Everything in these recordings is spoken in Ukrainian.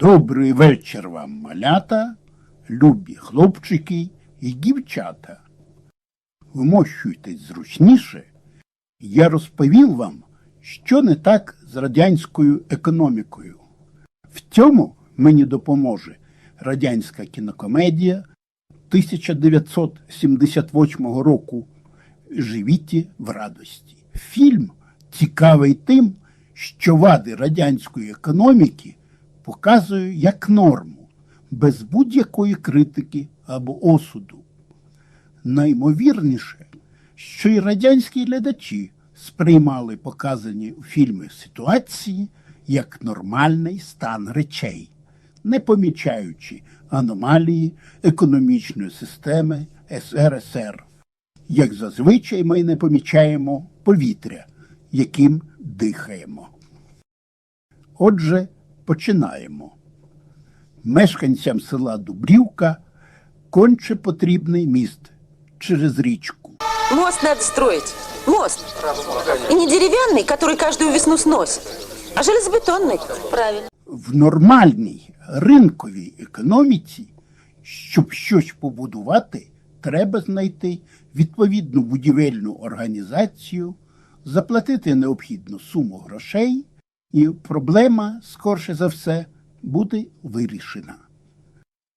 Добрий вечір вам, малята, любі хлопчики і дівчата. Вмощуйтесь зручніше. Я розповів вам, що не так з радянською економікою. В цьому мені допоможе радянська кінокомедія 1978 року Живіті в радості. Фільм цікавий тим, що вади радянської економіки показує як норму, без будь-якої критики або осуду. Наймовірніше, що й радянські глядачі сприймали показані у фільмі ситуації як нормальний стан речей, не помічаючи аномалії економічної системи СРСР. Як зазвичай ми не помічаємо повітря, яким дихаємо. Отже, починаємо. Мешканцям села Дубрівка конче потрібний міст через річку. Мост надо строить. Мост. И не деревянный, который каждую весну сносит, а железобетонный. Правильно. В нормальній ринковій економіці, щоб щось побудувати, треба знайти відповідну будівельну організацію, заплатити необхідну суму грошей, і проблема, скорше за все, буде вирішена.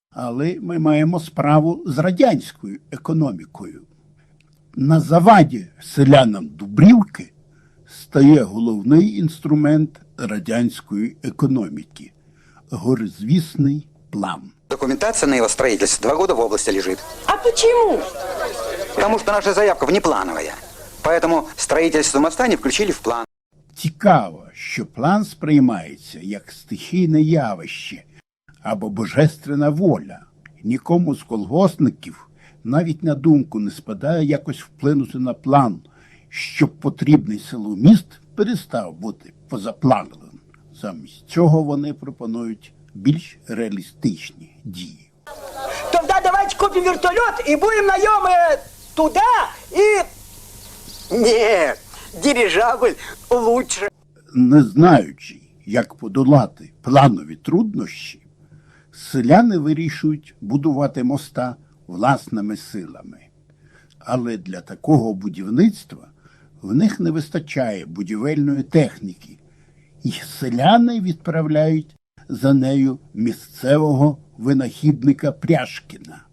Але ми маємо справу з радянською економікою. На заваді селянам Дубрівки стає головний інструмент радянської економіки горизвісний план. Документация на его строительство два года в области лежит. А почему? Потому что наша заявка внеплановая. Поэтому строительство моста не включили в план. Цікаво, що план сприймається як стихійне явище або божественна воля. Нікому з колгоспників навіть на думку не спадає якось вплинути на план, щоб потрібний селу міст перестав бути позаплановим. Замість цього вони пропонують більш реалістичні дії. Тогда давайте купим вертолет и будем наем э, туда и... Нет, дирижабль лучше. не знаючи, як подолати планові труднощі, селяни вирішують будувати моста власними силами. Але для такого будівництва в них не вистачає будівельної техніки, і селяни відправляють за нею місцевого винахідника Пряшкіна,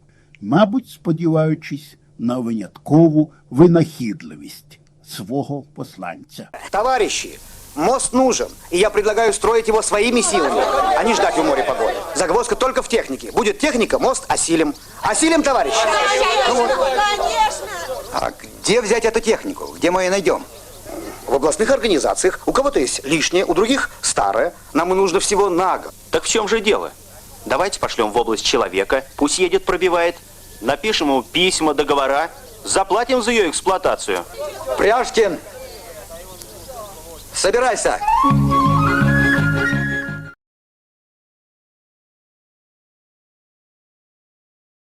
мабуть, сподіваючись на виняткову винахідливість свого посланця. Товарищи, мост нужен, и я предлагаю строить его своими силами, а не ждать у моря погоды. Загвоздка только в технике. Будет техника, мост осилим. Осилим, товарищи? Ну вот. А где взять эту технику? Где мы ее найдем? В областных организациях. У кого-то есть лишнее, у других старое. Нам и нужно всего на год. Так в чем же дело? Давайте пошлем в область человека, пусть едет, пробивает. Напишем ему письма, договора, заплатим за ее эксплуатацию. Пряжкин, собирайся.